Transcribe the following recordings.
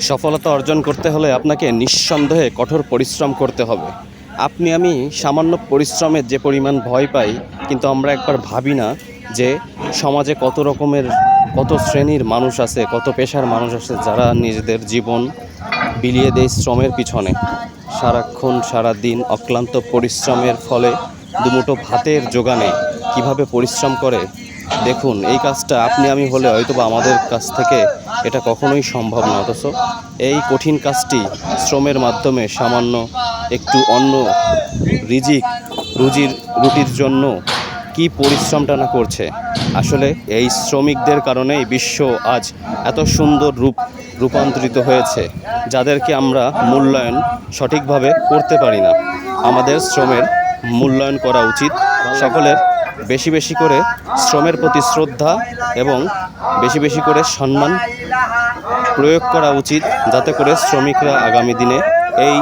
সফলতা অর্জন করতে হলে আপনাকে নিঃসন্দেহে কঠোর পরিশ্রম করতে হবে। আপনি, আমি সামান্য পরিশ্রমের যে পরিমাণ ভয় পাই, কিন্তু আমরা একবার ভাবি না যে সমাজে কত রকমের, কত শ্রেণির মানুষ আছে, কত পেশার মানুষ আছে যারা নিজেদের জীবন বিলিয়ে দেয় শ্রমের পিছনে। সারাক্ষণ সারা দিন অক্লান্ত পরিশ্রমের ফলে দুমুঠো ভাতের যোগানে কীভাবে পরিশ্রম করে দেখুন, এই কাজটা আপনি আমি হলে হয়তো বা আমাদের কাছ থেকে এটা কখনোই সম্ভব না, অথচ এই কঠিন কাজটি শ্রমের মাধ্যমে সামান্য একটু অন্য রিজিক, রুজির, রুটির জন্য কি পরিশ্রমটা না করছে? আসলে এই শ্রমিকদের কারণেই বিশ্ব আজ এত সুন্দর রূপ রূপান্তরিত হয়েছে, যাদেরকে আমরা মূল্যায়ন সঠিকভাবে করতে পারি না। আমাদের শ্রমের মূল্যায়ন করা উচিত। সকলের বেশি বেশি করে শ্রমের প্রতি শ্রদ্ধা এবং বেশি বেশি করে সম্মান প্রয়োগ করা উচিত যাতে করে শ্রমিকরা আগামী দিনে এই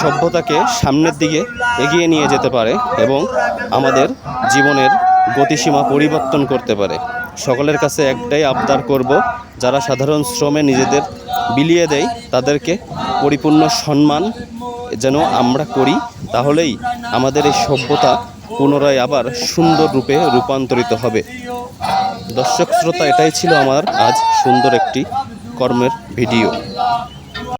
সভ্যতাকে সামনের দিকে এগিয়ে নিয়ে যেতে পারে এবং আমাদের জীবনের গতিসীমা পরিবর্তন করতে পারে। সকলের কাছে একটাই আবদার করব যারা সাধারণ শ্রমে নিজেদের বিলিয়ে দেয়, তাদেরকে পরিপূর্ণ সম্মান যেন আমরা করি, তাহলেই আমাদের এই সভ্যতা পুনরায় আবার সুন্দর রূপে রূপান্তরিত হবে। দর্শক শ্রোতা, এটাই ছিল আমার আজ সুন্দর একটি কর্মের ভিডিও।